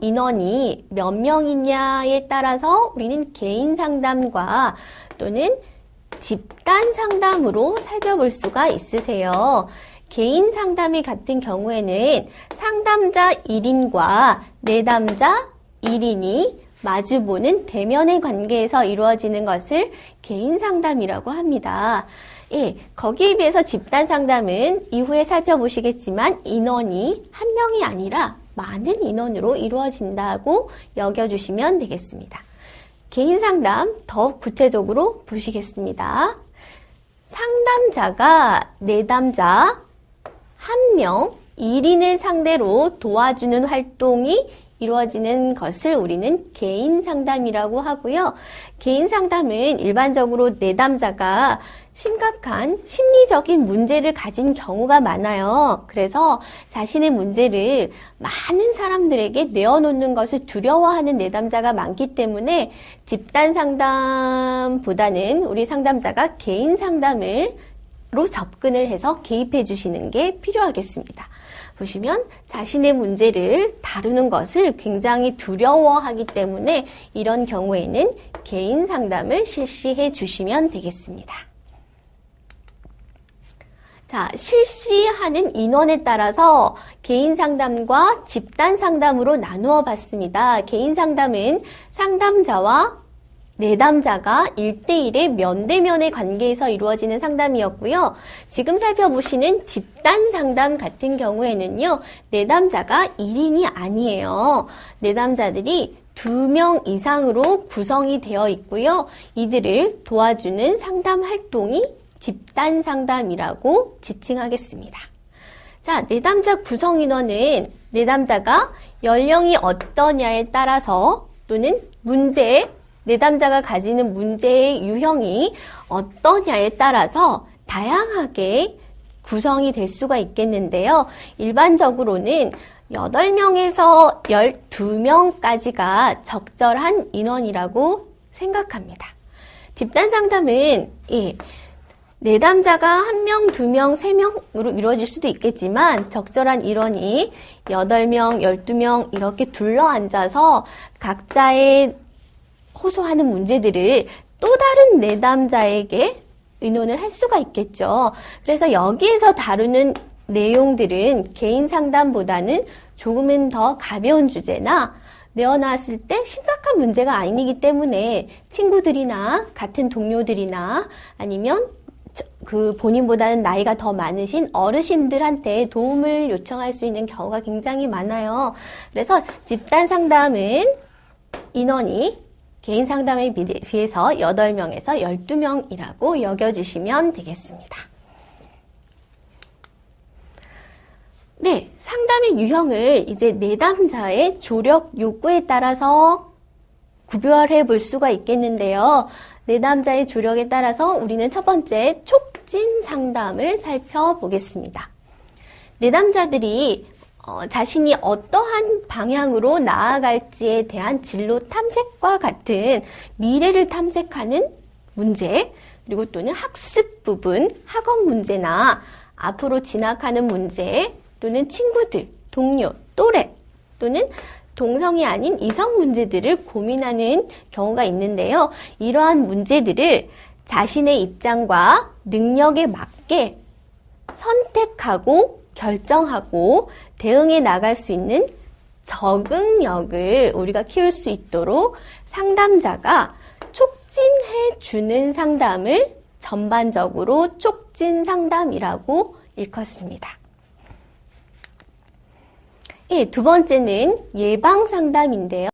인원이 몇 명이냐에 따라서 우리는 개인 상담과 또는 집단 상담으로 살펴볼 수가 있으세요. 개인 상담이 같은 경우에는 상담자 1인과 내담자 1인이 마주보는 대면의 관계에서 이루어지는 것을 개인 상담이라고 합니다. 예, 거기에 비해서 집단 상담은 이후에 살펴보시겠지만 인원이 한 명이 아니라 많은 인원으로 이루어진다고 여겨주시면 되겠습니다. 개인 상담 더 구체적으로 보시겠습니다. 상담자가 내담자 한 명, 1인을 상대로 도와주는 활동이 이루어지는 것을 우리는 개인 상담이라고 하고요. 개인 상담은 일반적으로 내담자가 심각한 심리적인 문제를 가진 경우가 많아요. 그래서 자신의 문제를 많은 사람들에게 내어놓는 것을 두려워하는 내담자가 많기 때문에 집단 상담보다는 우리 상담자가 개인 상담을 로 접근을 해서 개입해 주시는 게 필요하겠습니다. 보시면 자신의 문제를 다루는 것을 굉장히 두려워하기 때문에 이런 경우에는 개인 상담을 실시해 주시면 되겠습니다. 자, 실시하는 인원에 따라서 개인 상담과 집단 상담으로 나누어 봤습니다. 개인 상담은 상담자와 내담자가 1대1의 면대면의 관계에서 이루어지는 상담이었고요. 지금 살펴보시는 집단 상담 같은 경우에는요, 내담자가 1인이 아니에요. 내담자들이 두 명 이상으로 구성이 되어 있고요. 이들을 도와주는 상담 활동이 집단 상담이라고 지칭하겠습니다. 자, 내담자 구성 인원은 내담자가 연령이 어떠냐에 따라서 또는 문제, 내담자가 가지는 문제의 유형이 어떠냐에 따라서 다양하게 구성이 될 수가 있겠는데요. 일반적으로는 8명에서 12명까지가 적절한 인원이라고 생각합니다. 집단 상담은 예, 내담자가 한 명, 두 명, 세 명으로 이루어질 수도 있겠지만 적절한 인원이 8명, 12명 이렇게 둘러앉아서 각자의 호소하는 문제들을 또 다른 내담자에게 의논을 할 수가 있겠죠. 그래서 여기에서 다루는 내용들은 개인 상담보다는 조금은 더 가벼운 주제나 내어놨을 때 심각한 문제가 아니기 때문에 친구들이나 같은 동료들이나 아니면 그 본인보다는 나이가 더 많으신 어르신들한테 도움을 요청할 수 있는 경우가 굉장히 많아요. 그래서 집단 상담은 인원이 개인 상담에 비해서 8명에서 12명이라고 여겨주시면 되겠습니다. 네, 상담의 유형을 이제 내담자의 조력 욕구에 따라서 구별해 볼 수가 있겠는데요. 내담자의 조력에 따라서 우리는 첫 번째 촉진 상담을 살펴보겠습니다. 내담자들이 어, 자신이 어떠한 방향으로 나아갈지에 대한 진로 탐색과 같은 미래를 탐색하는 문제, 그리고 또는 학습 부분, 학업 문제나 앞으로 진학하는 문제, 또는 친구들, 동료, 또래, 또는 동성이 아닌 이성 문제들을 고민하는 경우가 있는데요. 이러한 문제들을 자신의 입장과 능력에 맞게 선택하고 결정하고 대응해 나갈 수 있는 적응력을 우리가 키울 수 있도록 상담자가 촉진해 주는 상담을 전반적으로 촉진 상담이라고 일컫습니다. 예, 두 번째는 예방 상담인데요.